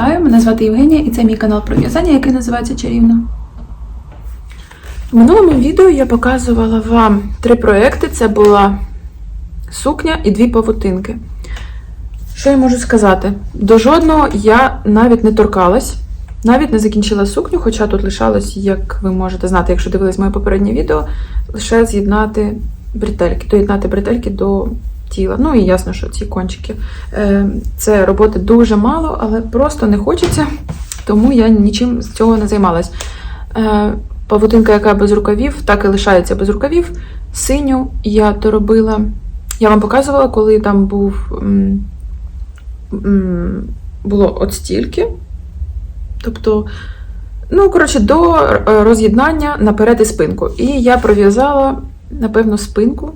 Вітаю, мене звати Євгенія і це мій канал про в'язання, який називається Чарівно. В минулому відео я показувала вам три проекти: це була сукня і дві павутинки. Що я можу сказати? До жодного я навіть не торкалась, навіть не закінчила сукню, хоча тут лишалось, як ви можете знати, якщо дивились моє попереднє відео, лише з'єднати бретельки, доєднати бретельки до тіла. Ну і ясно, що ці кончики. Е, Це роботи дуже мало, але просто не хочеться, тому я нічим з цього не займалась. Е, Павутинка, яка без рукавів, так і лишається без рукавів. Синю я доробила. Я вам показувала, коли там був було от стільки. Тобто, ну, коротше, до е, роз'єднання наперед і спинку. І я пров'язала, напевно, спинку.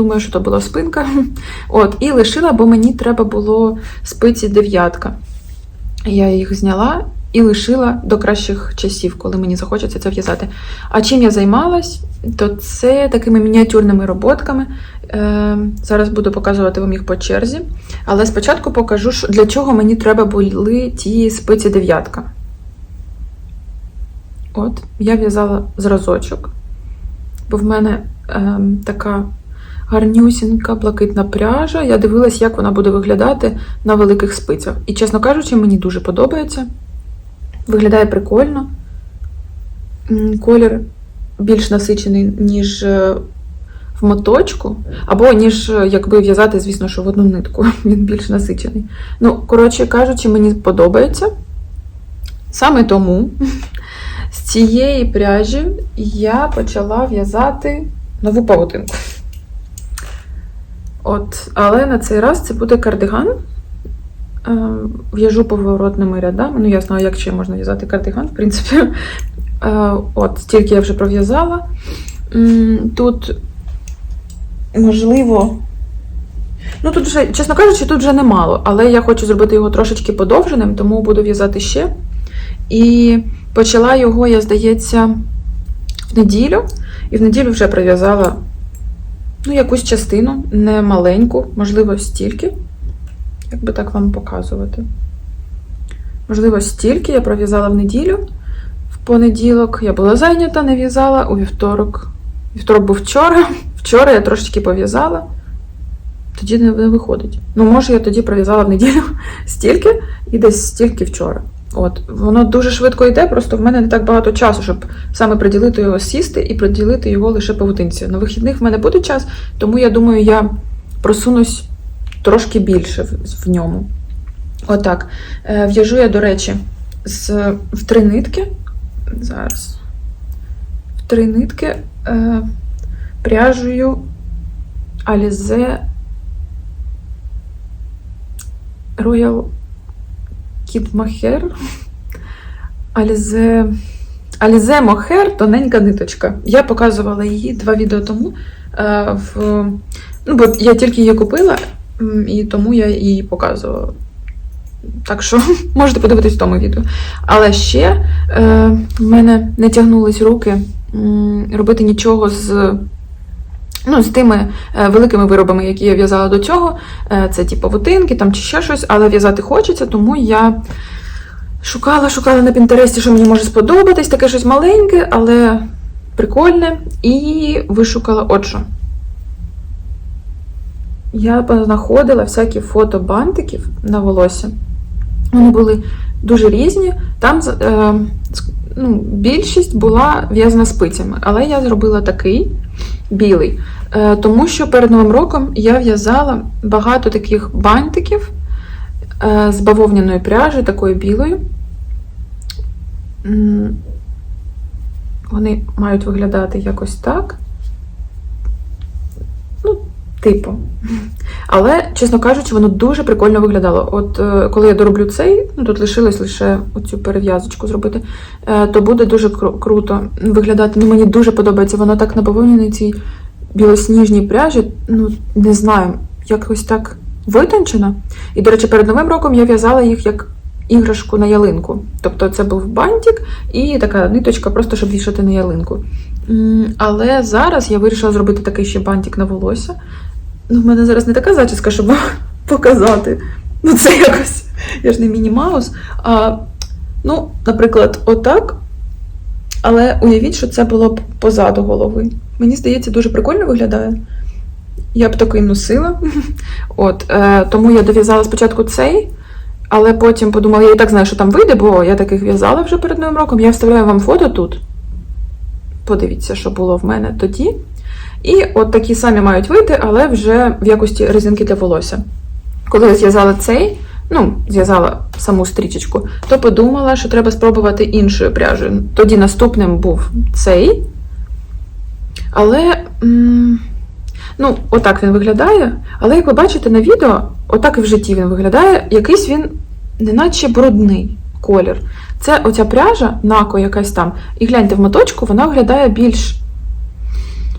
Думаю, що то була спинка. От, і лишила, бо мені треба було спиці дев'ятка. Я їх зняла і лишила до кращих часів, коли мені захочеться це в'язати. А чим я займалась, то це такими мініатюрними роботками. Е, зараз буду показувати вам їх по черзі. Але спочатку покажу, для чого мені треба були ті спиці дев'ятка. От, я в'язала зразочок, бо в мене е, така гарнюсінька блакитна пряжа. Я дивилась, як вона буде виглядати на великих спицях. І, чесно кажучи, мені дуже подобається. Виглядає прикольно. Колір більш насичений, ніж е, в моточку, або ніж е, якби в'язати, звісно, що в одну нитку. Він більш насичений. Ну, коротше кажучи, мені подобається. Саме тому з цієї пряжі я почала в'язати нову павутинку. От, але на цей раз це буде кардиган. Е, В'яжу поворотними рядами. Ну, ясно, а як ще можна в'язати кардиган, в принципі. Е, От, стільки я вже пров'язала. Тут, можливо. Ну, тут вже, чесно кажучи, тут вже немало, але я хочу зробити його трошечки подовженим, тому буду в'язати ще. І почала його, я здається, в неділю. І в неділю вже пров'язала ну, якусь частину, не маленьку, можливо, стільки. Як би так вам показувати? Можливо, стільки я пров'язала в неділю. В понеділок я була зайнята, не в'язала, у вівторок. Вівторок був вчора. Вчора я трошечки пов'язала. Тоді не виходить. Ну, може, я тоді пров'язала в неділю стільки і десь стільки вчора. От, воно дуже швидко йде, просто в мене не так багато часу, щоб саме приділити його сісти і приділити його лише павутинці. На вихідних в мене буде час, тому я думаю, я просунусь трошки більше в, в ньому. Отак. Е, В'яжу я, до речі, з, в три нитки. Зараз. В три нитки е, пряжею Alize Royal Kid Mohair. Alize Alize Mohair тоненька ниточка. Я показувала її два відео тому. е, в, ну, бо я тільки її купила, і тому я її показувала. Так що можете подивитись в тому відео. Але ще е, в мене не тягнулись руки робити нічого з, ну, з тими е, великими виробами, які я в'язала до цього. Е, це ті павутинки там, чи ще щось, але в'язати хочеться, тому я шукала, шукала на Пінтересті, що мені може сподобатись, таке щось маленьке, але прикольне. І вишукала от що. Я знаходила всякі фото бантиків на волосся. Вони були дуже різні. Там е, ну, більшість була в'язана спицями, але я зробила такий білий. Е, тому що перед Новим роком я в'язала багато таких бантиків е, з бавовняної пряжі, такої білої. Вони мають виглядати якось так. Типу. Але, чесно кажучи, воно дуже прикольно виглядало. От е, коли я дороблю цей, ну тут лишилось лише оцю перев'язочку зробити, е, то буде дуже кру- круто виглядати. Ну, мені дуже подобається. Воно так наповнене цій білосніжній пряжі. Ну, не знаю, якось так витончено. І, до речі, перед Новим роком я в'язала їх як іграшку на ялинку. Тобто це був бантик і така ниточка, просто щоб вішати на ялинку. Але зараз я вирішила зробити такий ще бантик на волосся. Ну, в мене зараз не така зачіска, щоб вам показати. Ну, це якось Я ж не Міні Маус. А, ну, наприклад, отак. Але уявіть, що це було б позаду голови. Мені здається, дуже прикольно виглядає. Я б такий носила. От, е, тому я дов'язала спочатку цей, але потім подумала, я і так знаю, що там вийде, бо я таких в'язала вже перед новим роком. Я вставляю вам фото тут. Подивіться, що було в мене тоді. І от такі самі мають вийти, але вже в якості резинки для волосся. Коли я зв'язала цей, ну, зв'язала саму стрічечку, то подумала, що треба спробувати іншою пряжею. Тоді наступним був цей. Але. Ну, отак він виглядає. Але як ви бачите на відео, отак і в житті він виглядає. Якийсь він неначе брудний колір. Це оця пряжа, нако якась там. І гляньте в моточку, вона виглядає більш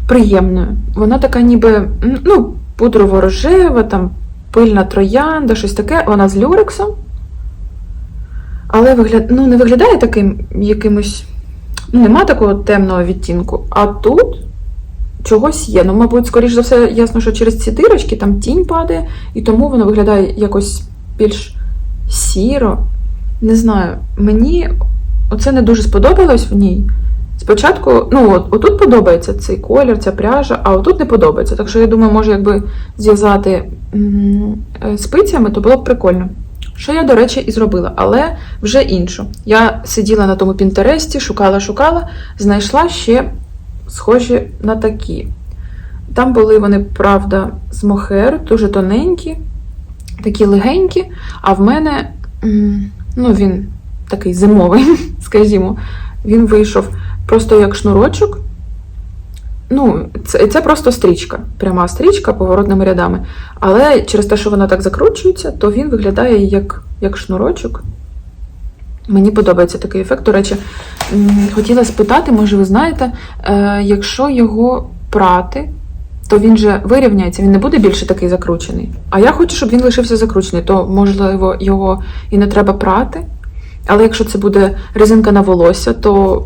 приємною. Вона така ніби, ну, пудрово-рожева, там пильна троянда, щось таке. Вона з люрексом. Але вигляд... ну, не виглядає таким якимось. Ну, нема такого темного відтінку. А тут чогось є. Ну, мабуть, скоріш за все, ясно, що через ці дирочки там тінь падає, і тому воно виглядає якось більш сіро. Не знаю, мені оце не дуже сподобалось в ній. Спочатку, ну, от, отут подобається цей колір, ця пряжа, а отут не подобається. Так що я думаю, може, якби зв'язати е, спицями, то було б прикольно. Що я, до речі, і зробила, але вже іншу. Я сиділа на тому Пінтересті, шукала, шукала, знайшла ще схожі на такі. Там були вони, правда, з мохер, дуже тоненькі, такі легенькі, а в мене, ну, він такий зимовий, скажімо, він вийшов просто як шнурочок. Ну, це, це просто стрічка, пряма стрічка поворотними рядами. Але через те, що вона так закручується, то він виглядає як, як шнурочок. Мені подобається такий ефект. До речі, хотіла спитати, може, ви знаєте, е, якщо його прати, то він же вирівняється, він не буде більше такий закручений. А я хочу, щоб він лишився закручений, то можливо його і не треба прати. Але якщо це буде резинка на волосся, то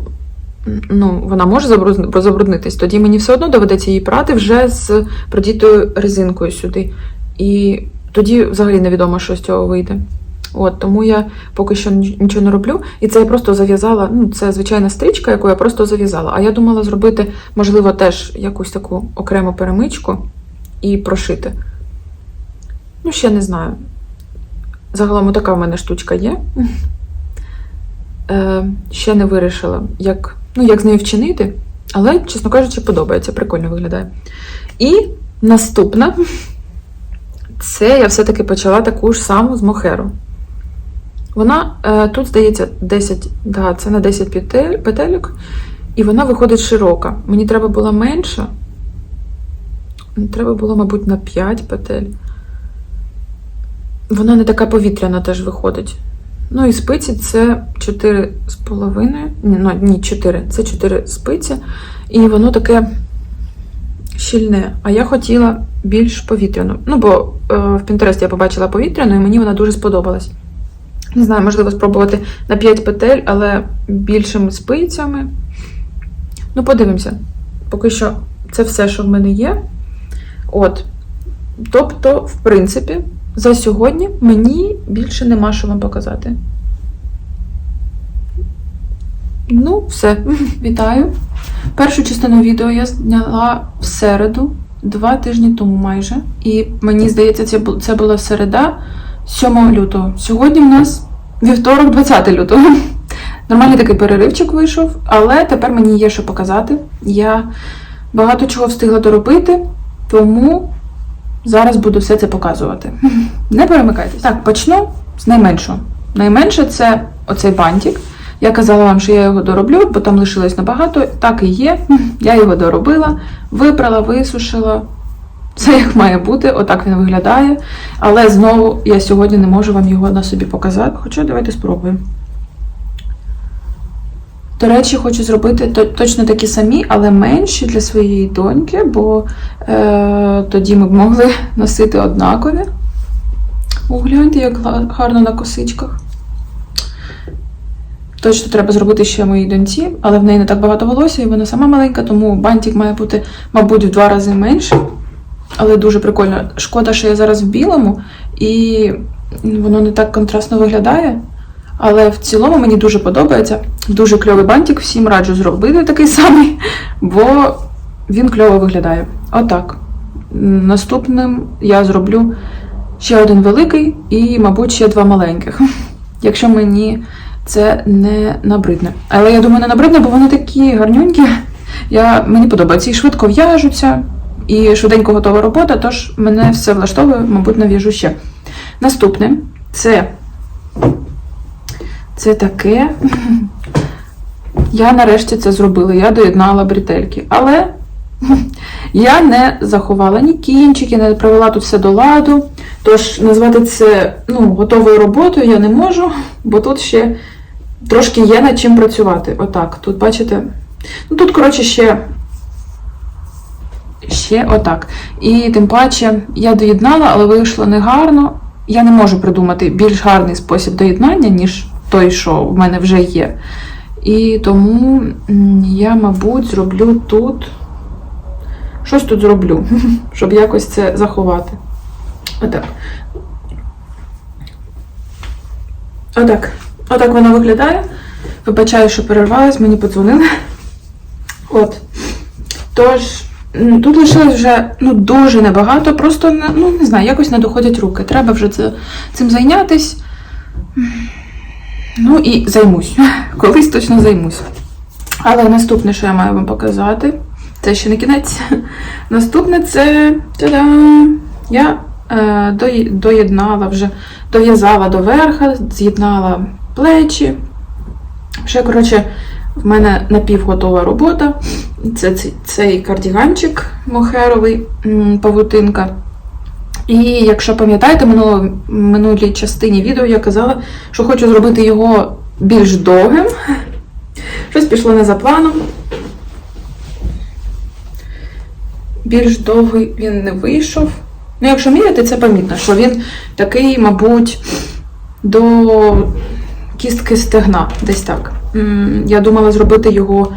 ну, вона може забруднитись. Тоді мені все одно доведеться її прати вже з продітою резинкою сюди. І тоді взагалі невідомо, що з цього вийде. От, тому я поки що нічого не роблю. І це я просто зав'язала. Ну, це звичайна стрічка, яку я просто зав'язала. А я думала зробити, можливо, теж якусь таку окрему перемичку і прошити. Ну, ще не знаю. Загалом така в мене штучка є. Е, ще не вирішила, як, ну, як з нею вчинити, але, чесно кажучи, подобається, прикольно виглядає. І наступна це я все-таки почала таку ж саму з мохеру. Вона е, тут, здається, 10, да, це на 10 петель, петельок, і вона виходить широка. Мені треба було менше. Треба було, мабуть, на 5 петель. Вона не така повітряна теж виходить. Ну і спиці це 4,5. Ні, ну, ні, 4. Це 4 спиці. І воно таке щільне. А я хотіла більш повітряну. Ну, бо е, в Pinterest я побачила повітряну, і мені вона дуже сподобалась. Не знаю, можливо, спробувати на 5 петель, але більшими спицями. Ну, подивимося. Поки що це все, що в мене є. От. Тобто, в принципі, за сьогодні мені більше нема що вам показати. Ну, все. Вітаю. Першу частину відео я зняла в середу, два тижні тому майже. І мені здається, це була середа 7 лютого. Сьогодні в нас вівторок, 20 лютого. Нормальний такий переривчик вийшов, але тепер мені є що показати. Я багато чого встигла доробити, тому зараз буду все це показувати. Не перемикайтесь. Так, почну з найменшого. Найменше це оцей бантик. Я казала вам, що я його дороблю, бо там лишилось набагато. Так і є. Я його доробила, випрала, висушила. Це як має бути, отак він виглядає. Але знову я сьогодні не можу вам його на собі показати. Хоча давайте спробуємо. До речі, хочу зробити точно такі самі, але менші для своєї доньки, бо е, тоді ми б могли носити однакові. О, гляньте, як гарно на косичках. Точно треба зробити ще моїй доньці, але в неї не так багато волосся, і вона сама маленька, тому бантик має бути, мабуть, в два рази менший. Але дуже прикольно. Шкода, що я зараз в білому, і воно не так контрастно виглядає. Але в цілому мені дуже подобається. Дуже кльовий бантик, всім раджу зробити такий самий, бо він кльово виглядає. Отак. Наступним я зроблю ще один великий і, мабуть, ще два маленьких. Якщо мені це не набридне. Але я думаю, не набридне, бо вони такі гарнюнькі. Я, мені подобається. І швидко в'яжуться, і швиденько готова робота, тож мене все влаштовує, мабуть, нав'яжу ще. Наступне це, це таке. Я нарешті це зробила, я доєднала бретельки. Але я не заховала ні кінчики, не привела тут все до ладу. Тож назвати це ну, готовою роботою я не можу, бо тут ще трошки є над чим працювати. Отак. Тут, бачите, ну тут, коротше, ще. Ще отак. І тим паче я доєднала, але вийшло негарно. Я не можу придумати більш гарний спосіб доєднання, ніж той, що в мене вже є. І тому я, мабуть, зроблю тут. Щось тут зроблю, щоб якось це заховати. Отак. Отак. Отак вона виглядає. Вибачаю, що перервалась, мені подзвонили. От. Tож, м, тут лишилось вже ну, дуже небагато, просто ну, не знаю, якось не доходять руки. Треба вже це, цим зайнятись. Ну і займусь. Колись точно займусь. Але наступне, що я маю вам показати, це ще не кінець. Наступне це та-дам! я е, доєднала вже, дов'язала до верха, з'єднала плечі. Ще, коротше, в мене напівготова робота. Це цей, кардіганчик мохеровий, павутинка. І якщо пам'ятаєте, минуло, минулій частині відео я казала, що хочу зробити його більш довгим. Щось пішло не за планом. Більш довгий він не вийшов. Ну, якщо міряти, це помітно, що він такий, мабуть, до кістки стегна, десь так. Я думала зробити його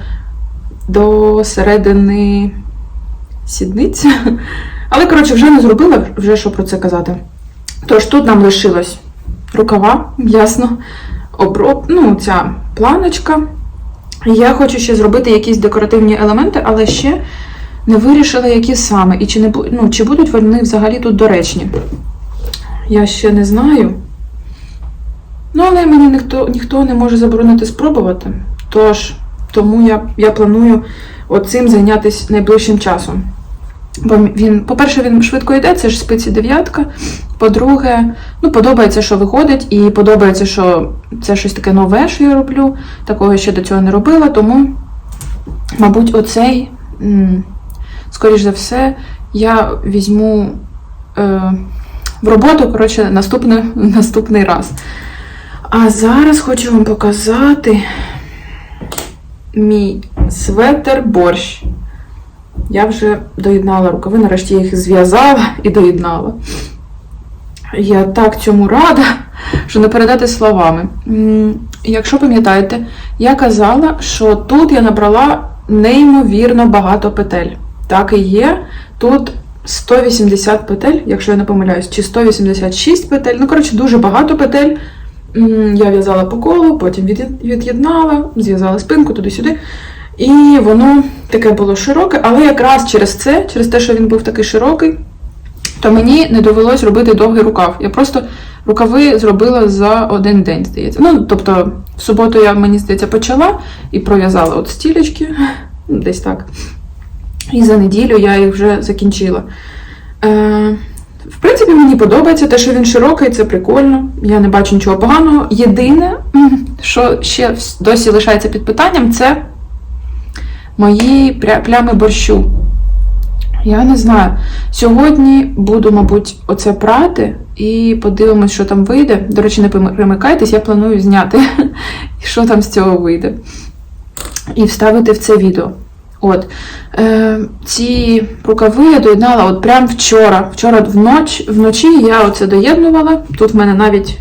до середини сідниць. Але, коротше, вже не зробила, вже що про це казати. Тож тут нам лишилось рукава, ясно, оброб, ну, ця планочка. Я хочу ще зробити якісь декоративні елементи, але ще не вирішила, які саме. І чи, не, ну, чи будуть вони взагалі тут доречні. Я ще не знаю. Ну, але мені ніхто, ніхто не може заборонити спробувати. Тож, тому я, я планую оцим зайнятися найближчим часом. Бо він, по-перше, він швидко йде, це ж спиці дев'ятка. По-друге, ну, подобається, що виходить, і подобається, що це щось таке нове, що я роблю. Такого ще до цього не робила, тому, мабуть, оцей, скоріш за все, я візьму е, в роботу, коротше, наступний, наступний раз. А зараз хочу вам показати мій светер борщ. Я вже доєднала рукави, нарешті я їх зв'язала і доєднала. Я так цьому рада, що не передати словами. Якщо пам'ятаєте, я казала, що тут я набрала неймовірно багато петель. Так і є. Тут 180 петель, якщо я не помиляюсь, чи 186 петель. Ну, коротше, дуже багато петель. Я в'язала по колу, потім від'єднала, зв'язала спинку туди-сюди. І воно таке було широке, але якраз через це, через те, що він був такий широкий, то мені не довелось робити довгий рукав. Я просто рукави зробила за один день, здається. Ну, тобто, в суботу я, мені здається, почала і пров'язала от стілечки, десь так. І за неділю я їх вже закінчила. Е, в принципі, мені подобається те, що він широкий, це прикольно. Я не бачу нічого поганого. Єдине, що ще досі лишається під питанням, це мої плями борщу. Я не знаю. Сьогодні буду, мабуть, оце прати і подивимось, що там вийде. До речі, не перемикайтесь, я планую зняти, що там з цього вийде. І вставити в це відео. От. Е, ці рукави я доєднала от прям вчора. Вчора вноч, вночі я оце доєднувала. Тут в мене навіть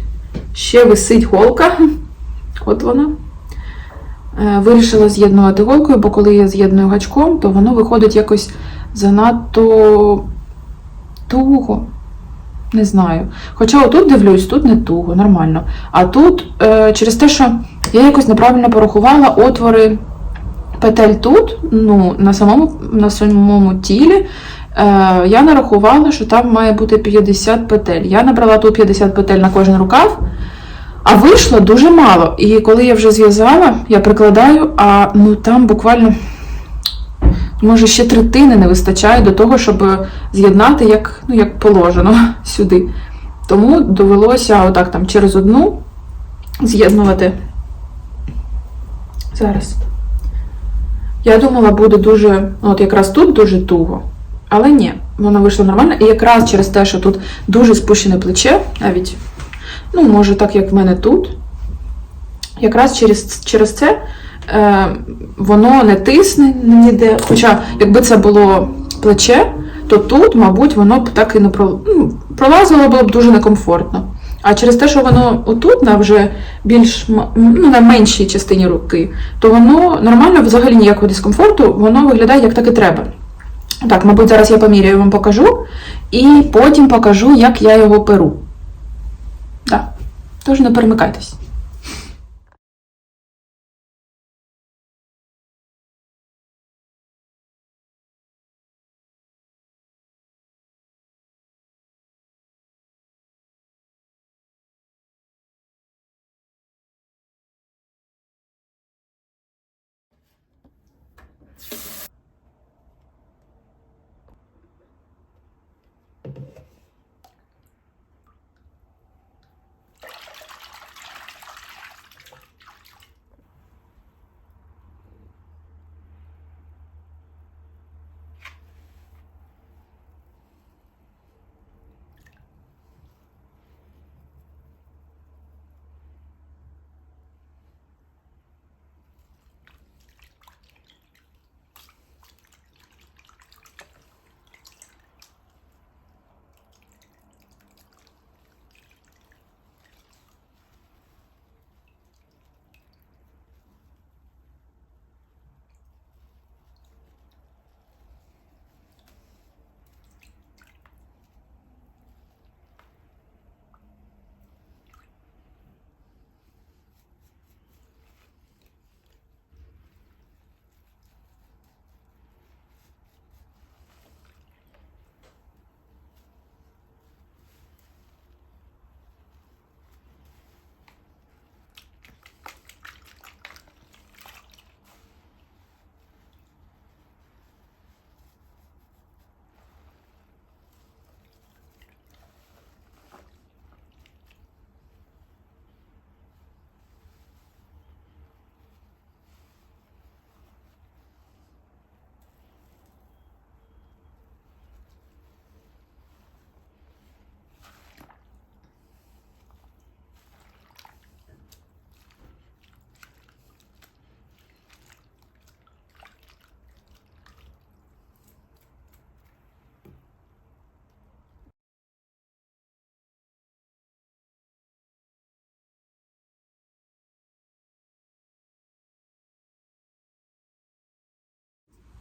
ще висить голка. От вона. Е, Вирішила з'єднувати голкою, бо коли я з'єдную гачком, то воно виходить якось занадто туго. Не знаю. Хоча отут дивлюсь, тут не туго, нормально. А тут е, через те, що я якось неправильно порахувала отвори петель тут, ну, на самому, на самому тілі. Е, я нарахувала, що там має бути 50 петель. Я набрала тут 50 петель на кожен рукав, а вийшло дуже мало. І коли я вже зв'язала, я прикладаю, а ну там буквально. Може, ще третини не вистачає до того, щоб з'єднати як, ну, як положено сюди. Тому довелося отак там через одну з'єднувати. Зараз. Я думала, буде дуже, ну, от якраз тут дуже туго. Але ні, воно вийшло нормально. І якраз через те, що тут дуже спущене плече, навіть, ну, може, так, як в мене тут. Якраз через, через це е, воно не тисне ніде. Хоча, якби це було плече, то тут, мабуть, воно б так і не ну, пролазило було б дуже некомфортно. А через те, що воно отут, на вже більш ну, на меншій частині руки, то воно нормально, взагалі ніякого дискомфорту, воно виглядає як так і треба. Так, мабуть, зараз я поміряю вам покажу, і потім покажу, як я його перу. Так, тож не перемикайтесь.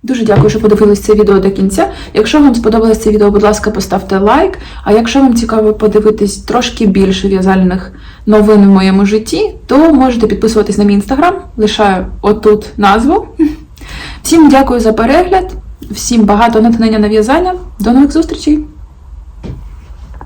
Дуже дякую, що подивились це відео до кінця. Якщо вам сподобалось це відео, будь ласка, поставте лайк. А якщо вам цікаво подивитись трошки більше в'язальних новин в моєму житті, то можете підписуватись на мій інстаграм, лишаю отут назву. Всім дякую за перегляд, всім багато натхнення на в'язання. До нових зустрічей!